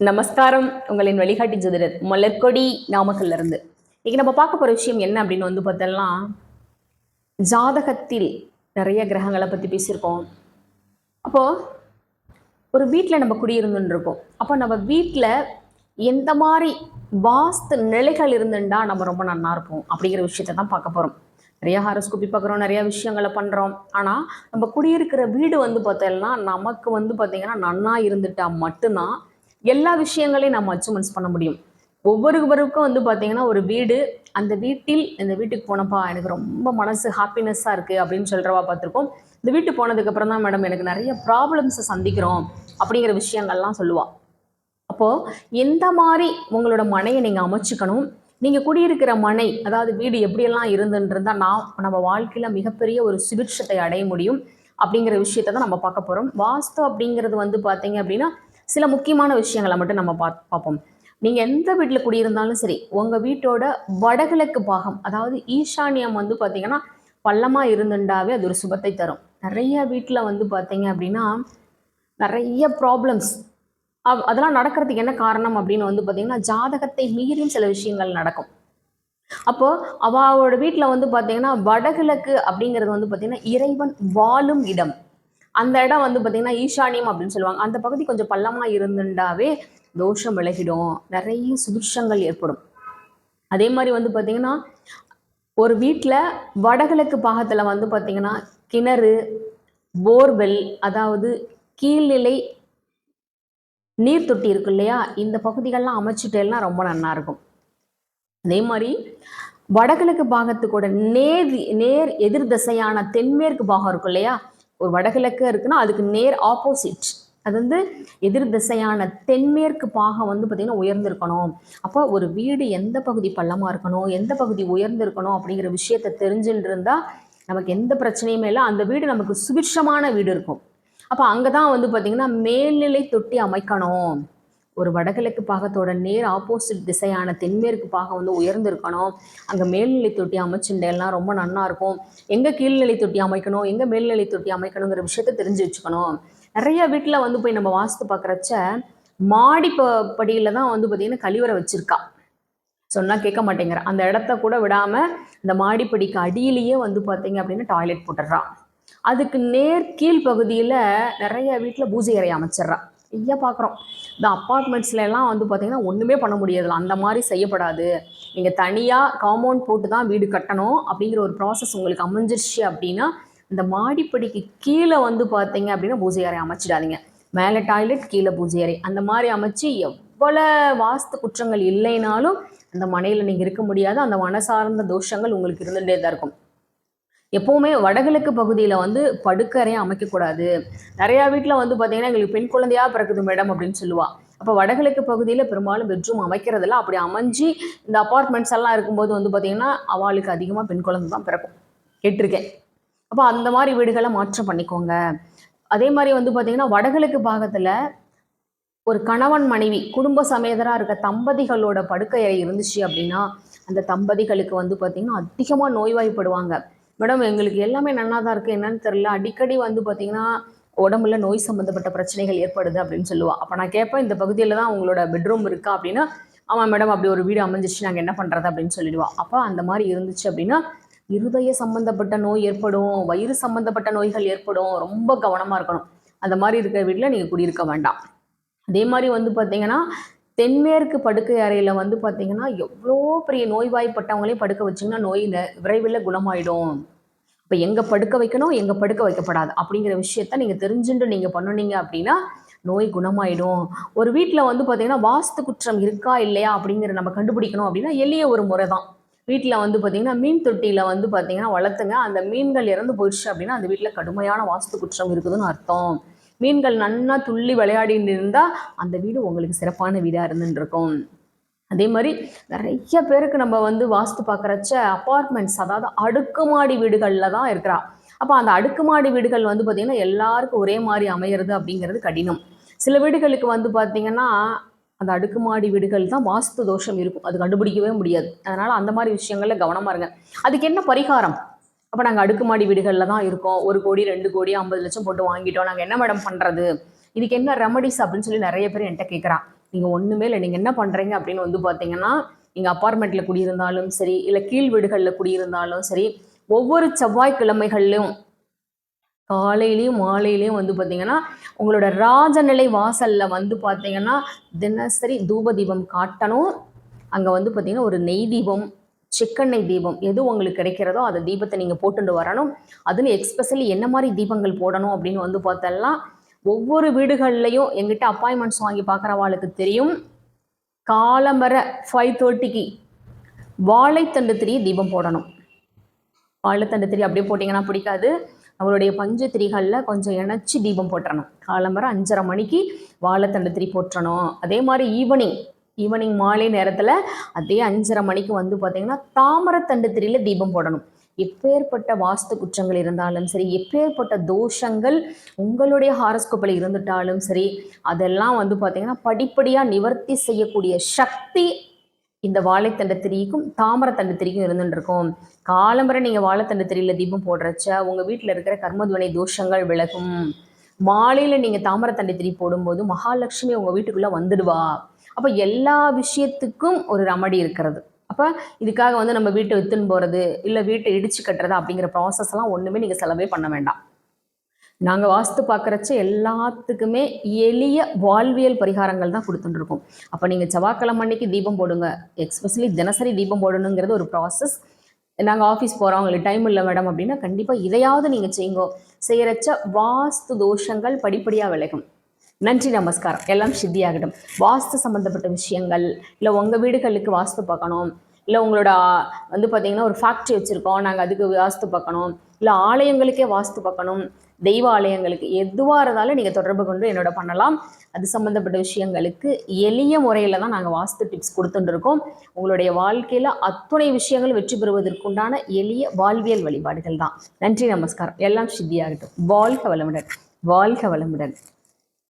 நமஸ்காரம். உங்களின் வழிகாட்டி ஜோதிடர் மலர்கொடி நாமக்கல்ல இருந்து. இன்னைக்கு நம்ம பார்க்க போற விஷயம் என்ன அப்படின்னு வந்து பார்த்தோம்னா ஜாதகத்தில் நிறைய கிரகங்களை பற்றி பேசியிருக்கோம். அப்போ ஒரு வீட்டில் நம்ம குடியிருந்துன்னு இருக்கோம். அப்போ நம்ம வீட்டில் எந்த மாதிரி வாஸ்து நிலைகள் இருந்துட்டா நம்ம ரொம்ப நல்லா இருப்போம் அப்படிங்கிற விஷயத்த தான் பார்க்க போகிறோம் நிறைய ஹாரோஸ்கோப்பி பார்க்குறோம் நிறைய விஷயங்களை பண்ணுறோம் ஆனால் நம்ம குடியிருக்கிற வீடு வந்து பார்த்தோம்னா நமக்கு வந்து பார்த்திங்கன்னா நன்னா இருந்துட்டா மட்டும்தான் எல்லா விஷயங்களையும் நம்ம அச்சீவ்மெண்ட்ஸ் பண்ண முடியும். ஒவ்வொருவருக்கும் வந்து பார்த்தீங்கன்னா ஒரு வீடு அந்த வீட்டில் இந்த வீட்டுக்கு போனப்பா எனக்கு ரொம்ப மனசு ஹாப்பினஸ்ஸாக இருக்குது அப்படின்னு சொல்கிறவா பார்த்துருக்கோம் இந்த வீட்டுக்கு போனதுக்கப்புறம் தான் மேடம் எனக்கு நிறைய ப்ராப்ளம்ஸை சந்திக்கிறோம் அப்படிங்கிற விஷயங்கள்லாம் சொல்லுவாள் அப்போது எந்த மாதிரி உங்களோட மனையை நீங்கள் அமைச்சுக்கணும்? நீங்கள் குடியிருக்கிற மனை அதாவது வீடு எப்படியெல்லாம் இருந்துன்றதா நான் நம்ம வாழ்க்கையில் மிகப்பெரிய ஒரு சுபிட்சத்தை அடைய முடியும் அப்படிங்கிற விஷயத்தை தான் நம்ம பார்க்க போகிறோம் வாஸ்து அப்படிங்கிறது வந்து பார்த்தீங்க அப்படின்னா சில முக்கியமான விஷயங்களை மட்டும் நம்ம பா பார்ப்போம். நீங்கள் எந்த வீட்டில் குடியிருந்தாலும் சரி உங்கள் வீட்டோட வடகிழக்கு பாகம் அதாவது ஈசானியம் வந்து பார்த்தீங்கன்னா பள்ளமாக இருந்துண்டாவே அது ஒரு சுபத்தை தரும். நிறைய வீட்டில் வந்து பார்த்தீங்க அப்படின்னா நிறைய ப்ராப்ளம்ஸ் அதெல்லாம் நடக்கிறதுக்கு என்ன காரணம் அப்படின்னு வந்து பார்த்தீங்கன்னா ஜாதகத்தை மீறியும் சில விஷயங்கள் நடக்கும். அப்போ அவளோட வீட்டில் வந்து பார்த்தீங்கன்னா வடகிழக்கு அப்படிங்கிறது வந்து பார்த்தீங்கன்னா இறைவன் வாழும் இடம். அந்த இடம் வந்து பார்த்தீங்கன்னா ஈசானியம் அப்படின்னு சொல்லுவாங்க. அந்த பகுதி கொஞ்சம் பள்ளமாக இருந்துட்டாவே தோஷம் விலகிடும். நிறைய சுபிட்சங்கள் ஏற்படும். அதே மாதிரி வந்து பார்த்தீங்கன்னா ஒரு வீட்டில் வடகிழக்கு பாகத்தில் வந்து பார்த்தீங்கன்னா கிணறு போர்வெல் அதாவது கீழ்நிலை நீர் தொட்டி இருக்கு இல்லையா? இந்த பகுதிகள்லாம் அமைச்சிட்டேன்னா ரொம்ப நல்லா இருக்கும். அதே மாதிரி வடகிழக்கு பாகத்துக்கூட நேர் நேர் எதிர் திசையான தென்மேற்கு பாகம் இருக்கும் இல்லையா? ஒரு வடகிழக்கு இருக்குன்னா அதுக்கு நேர் ஆப்போசிட் அது வந்து எதிர் திசையான தென்மேற்கு பாகம் வந்து பார்த்திங்கன்னா உயர்ந்திருக்கணும். அப்போ ஒரு வீடு எந்த பகுதி பள்ளமாக இருக்கணும் எந்த பகுதி உயர்ந்திருக்கணும் அப்படிங்கிற விஷயத்த தெரிஞ்சுட்டு இருந்தால் நமக்கு எந்த பிரச்சனையுமே இல்லை. அந்த வீடு நமக்கு சுபிட்சமான வீடு இருக்கும். அப்போ அங்கே தான் வந்து பார்த்திங்கன்னா மேல்நிலை தொட்டி அமைக்கணும். ஒரு வடகிழக்கு பாகத்தோட நேர் ஆப்போசிட் திசையான தென்மேற்கு பாகம் வந்து உயர்ந்திருக்கணும். அங்கே மேல்நிலை தொட்டி அமைச்சுட்டேலாம் ரொம்ப நன்னா இருக்கும். எங்கே கீழ்நிலை தொட்டி அமைக்கணும் எங்கே மேல்நிலை தொட்டி அமைக்கணுங்கிற விஷயத்த தெரிஞ்சு வச்சுக்கணும். நிறைய வீட்டில் வந்து போய் நம்ம வாஸ்து பார்க்குறச்ச மாடி ப படியில் தான் வந்து பார்த்திங்கன்னா கழிவறை வச்சுருக்கா. சொன்னால் கேட்க மாட்டேங்கிற. அந்த இடத்த கூட விடாமல் இந்த மாடிப்படிக்கு அடியிலேயே வந்து பார்த்தீங்க அப்படின்னா டாய்லெட் போட்டுடுறான் அதுக்கு நேர் கீழ் பகுதியில் நிறைய வீட்டில் பூஜை அறை அமைச்சிட்றான் நிறைய பார்க்குறோம் இந்த அப்பார்ட்மெண்ட்ஸ்லாம் வந்து பார்த்தீங்கன்னா ஒன்றுமே பண்ண முடியாதுல அந்த மாதிரி செய்யப்படாது. நீங்கள் தனியாக காம்பவுண்ட் போட்டு தான் வீடு கட்டணும் அப்படிங்கிற ஒரு ப்ராசஸ் உங்களுக்கு அமைஞ்சிருச்சு அப்படின்னா இந்த மாடிப்படிக்கு கீழே வந்து பார்த்தீங்க அப்படின்னா பூஜை அறை அமைச்சிடாதீங்க. மேலே டாய்லெட் கீழே பூஜை அறை. அந்த மாதிரி அமைச்சு எவ்வளோ வாஸ்து குற்றங்கள் இல்லைனாலும் அந்த மனையில் நீங்கள் இருக்க முடியாது. அந்த மனசார்ந்த தோஷங்கள் உங்களுக்கு இருந்துகிட்டே தான் இருக்கும். எப்போவுமே வடகிழக்கு பகுதியில் வந்து படுக்கறையை அமைக்கக்கூடாது. நிறையா வீட்டில் வந்து பார்த்தீங்கன்னா எங்களுக்கு பெண் குழந்தையாக பிறக்குது மேடம் அப்படின்னு சொல்லுவா. அப்போ வடகிழக்கு பகுதியில் பெரும்பாலும் பெட்ரூம் அமைக்கிறதில்ல. அப்படி அமைஞ்சு இந்த அப்பார்ட்மெண்ட்ஸ் எல்லாம் இருக்கும்போது வந்து பார்த்தீங்கன்னா அவளுக்கு அதிகமாக பெண் குழந்தை தான் பிறக்கும். கேட்டிருக்கேன். அப்போ அந்த மாதிரி வீடுகளை மாற்றம் பண்ணிக்கோங்க. அதே மாதிரி வந்து பார்த்தீங்கன்னா வடகிழக்கு பாகத்தில் ஒரு கணவன் மனைவி குடும்ப சமேதராக இருக்க தம்பதிகளோட படுக்கை அறை இருந்துச்சு அப்படின்னா அந்த தம்பதிகளுக்கு வந்து பார்த்திங்கன்னா அதிகமாக நோய்வாய்ப்படுவாங்க. மேடம் எங்களுக்கு எல்லாமே நல்லா தான் இருக்குது என்னன்னு தெரில அடிக்கடி வந்து பார்த்திங்கன்னா உடம்புல நோய் சம்மந்தப்பட்ட பிரச்சனைகள் ஏற்படுது அப்படின்னு சொல்லுவாள் அப்போ நான் கேட்பேன் இந்த பகுதியில் தான் உங்களோட பெட்ரூம் இருக்கா அப்படின்னா ஆமாம் மேடம் அப்படி ஒரு வீடு அமைஞ்சிச்சு நாங்கள் என்ன பண்ணுறது அப்படின்னு சொல்லிடுவோம் அப்போ அந்த மாதிரி இருந்துச்சு அப்படின்னா இருதய சம்மந்தப்பட்ட நோய் ஏற்படும் வயிறு சம்மந்தப்பட்ட நோய்கள் ஏற்படும். ரொம்ப கவனமாக இருக்கணும். அந்த மாதிரி இருக்கிற வீட்டில் நீங்கள் குடியிருக்க வேண்டாம். அதே மாதிரி வந்து பார்த்தீங்கன்னா தென்மேற்கு படுக்கை அறையில் வந்து பார்த்தீங்கன்னா எவ்வளோ பெரிய நோய்வாய்ப்பட்டவங்களையும் படுக்க வச்சிங்கன்னா நோய் விரைவில் குணமாயிடும். இப்போ எங்கே படுக்க வைக்கணும் எங்கே படுக்க வைக்கப்படாது அப்படிங்கிற விஷயத்த நீங்கள் தெரிஞ்சுட்டு நீங்கள் பண்ணுனீங்க அப்படின்னா நோய் குணமாயிடும். ஒரு வீட்டில் வந்து பார்த்தீங்கன்னா வாஸ்து குற்றம் இருக்கா இல்லையா அப்படிங்கிற நம்ம கண்டுபிடிக்கணும் அப்படின்னா எளிய ஒரு முறை தான் வீட்டில் வந்து பார்த்தீங்கன்னா மீன் தொட்டியில் வந்து பார்த்தீங்கன்னா வளர்த்துங்க. அந்த மீன்கள் இறந்து போயிடுச்சு அப்படின்னா அந்த வீட்டில் கடுமையான வாஸ்து குற்றம் இருக்குதுன்னு அர்த்தம். மீன்கள் நன்னா துள்ளி விளையாடின்னு இருந்தால் அந்த வீடு உங்களுக்கு சிறப்பான வீடாக இருந்துருக்கும் இருக்கும். அதே மாதிரி நிறைய பேருக்கு நம்ம வந்து வாஸ்து பார்க்குறச்ச அப்பார்ட்மெண்ட்ஸ் அதாவது அடுக்குமாடி வீடுகளில் தான் இருக்கிறா. அப்போ அந்த அடுக்குமாடி வீடுகள் வந்து பார்த்திங்கன்னா எல்லாருக்கும் ஒரே மாதிரி அமையிறது அப்படிங்கிறது கடினம். சில வீடுகளுக்கு வந்து பார்த்திங்கன்னா அந்த அடுக்குமாடி வீடுகள் தான் வாஸ்து தோஷம் இருக்கும். அது கண்டுபிடிக்கவே முடியாது. அதனால் அந்த மாதிரி விஷயங்களில் கவனமாக இருங்க. அதுக்கு என்ன பரிகாரம்? அப்போ நாங்கள் அடுக்குமாடி வீடுகளில் தான் இருக்கோம். ஒரு கோடி ரெண்டு கோடி ஐம்பது லட்சம் போட்டு வாங்கிட்டோம். நாங்கள் என்ன மேடம் பண்ணுறது இதுக்கு என்ன ரெமடிஸ் அப்படின்னு சொல்லி நிறைய பேர் என்கிட்ட கேட்குறான் நீங்கள் ஒன்றுமே இல்லை. நீங்கள் என்ன பண்ணுறீங்க அப்படின்னு வந்து பார்த்தீங்கன்னா நீங்கள் அப்பார்ட்மெண்ட்டில் குடியிருந்தாலும் சரி இல்லை கீழ் வீடுகளில் குடியிருந்தாலும் சரி ஒவ்வொரு செவ்வாய்க்கிழமைகள்லையும் காலையிலையும் மாலையிலையும் வந்து பார்த்தீங்கன்னா உங்களோட ராஜநிலை வாசலில் வந்து பார்த்தீங்கன்னா தினசரி தூப தீபம் காட்டணும். அங்கே வந்து பார்த்தீங்கன்னா ஒரு நெய் தீபம் சிக்கெண்ணெய் தீபம் எது உங்களுக்கு கிடைக்கிறதோ அந்த தீபத்தை நீங்கள் போட்டுட்டு வரணும். அதுன்னு எக்ஸ்பெஷலி என்ன மாதிரி தீபங்கள் போடணும் அப்படின்னு வந்து பார்த்தோம்னா ஒவ்வொரு வீடுகள்லையும் எங்கிட்ட அப்பாயின்மெண்ட்ஸ் வாங்கி பார்க்குறவாளுக்கு தெரியும். காலம்பர ஃபைவ் தேர்ட்டிக்கு வாழைத்தண்டு திரி தீபம் போடணும். வாழைத்தண்டு திரி அப்படியே போட்டிங்கன்னா பிடிக்காது. நம்மளுடைய பஞ்சு திரிகளில் கொஞ்சம் இணைச்சி தீபம் போட்டுறணும் காலம்பர அஞ்சரை மணிக்கு வாழைத்தண்டு திரி போட்டுறணும் அதே மாதிரி ஈவினிங் ஈவினிங் மாலை நேரத்தில் அதே அஞ்சரை மணிக்கு வந்து பார்த்தீங்கன்னா தாமரத்தண்டு திரியில் தீபம் போடணும். எப்பேற்பட்ட வாஸ்து குற்றங்கள் இருந்தாலும் சரி எப்பேற்பட்ட தோஷங்கள் உங்களுடைய ஹாரஸ்கோப்பில் இருந்துட்டாலும் சரி அதெல்லாம் வந்து பார்த்தீங்கன்னா படிப்படியாக நிவர்த்தி செய்யக்கூடிய சக்தி இந்த வாழைத்தண்டு திரிக்கும் தாமரத்தண்டு திரிக்கும் இருந்துருக்கும் காலம்பரை நீங்கள் வாழைத்தண்டு திரியில் தீபம் போடுறச்ச உங்கள் வீட்டில் இருக்கிற கர்மதுவனை தோஷங்கள் விலகும். மாலையில் நீங்கள் தாமரத்தண்டு திரி போடும்போது மகாலட்சுமி உங்கள் வீட்டுக்குள்ளே வந்துடுவா. அப்போ எல்லா விஷயத்துக்கும் ஒரு ரெமடி இருக்கிறது. அப்போ இதுக்காக வந்து நம்ம வீட்டை வித்துன்னு போகிறது இல்லை வீட்டை இடிச்சு கட்டுறது அப்படிங்கிற ப்ராசஸ்லாம் ஒன்றுமே நீங்கள் செலவே பண்ண வேண்டாம். நாங்கள் வாஸ்து பார்க்குறச்ச எல்லாத்துக்குமே எளிய வாழ்வியல் பரிகாரங்கள் தான் கொடுத்துட்டுருக்கோம் அப்போ நீங்கள் செவ்வாய்க்கிழமை அன்னைக்கு தீபம் போடுங்க. எக்ஸ்பெஷலி தினசரி தீபம் போடணுங்கிறது ஒரு ப்ராசஸ் நாங்கள் ஆஃபீஸ் போகிறோம் அவங்களுக்கு டைம் இல்லை மேடம் அப்படின்னா கண்டிப்பாக இதையாவது நீங்கள் செய்யுங்க. செய்கிறச்ச வாஸ்து தோஷங்கள் படிப்படியாக விளையும் நன்றி நமஸ்காரம். எல்லாம் சித்தியாகட்டும். வாஸ்து சம்மந்தப்பட்ட விஷயங்கள் இல்லை உங்கள் வீடுகளுக்கு வாஸ்து பார்க்கணும் இல்லை உங்களோட வந்து பார்த்தீங்கன்னா ஒரு ஃபேக்ட்ரி வச்சுருக்கோம் நாங்கள் அதுக்கு வாஸ்து பார்க்கணும் இல்லை ஆலயங்களுக்கே வாஸ்து பார்க்கணும் தெய்வ ஆலயங்களுக்கு எதுவாக இருந்தாலும் நீங்கள் தொடர்பு கொண்டு என்னோட பண்ணலாம். அது சம்மந்தப்பட்ட விஷயங்களுக்கு எளிய முறையில் தான் நாங்கள் வாஸ்து டிப்ஸ் கொடுத்துட்டுருக்கோம். உங்களுடைய வாழ்க்கையில் அத்துணை விஷயங்கள் வெற்றி பெறுவதற்குண்டான எளிய வாழ்வியல் வழிபாடுகள் தான். நன்றி நமஸ்காரம். எல்லாம் சித்தியாகட்டும். வாழ்க வளமுடன். வாழ்க வளமுடன்.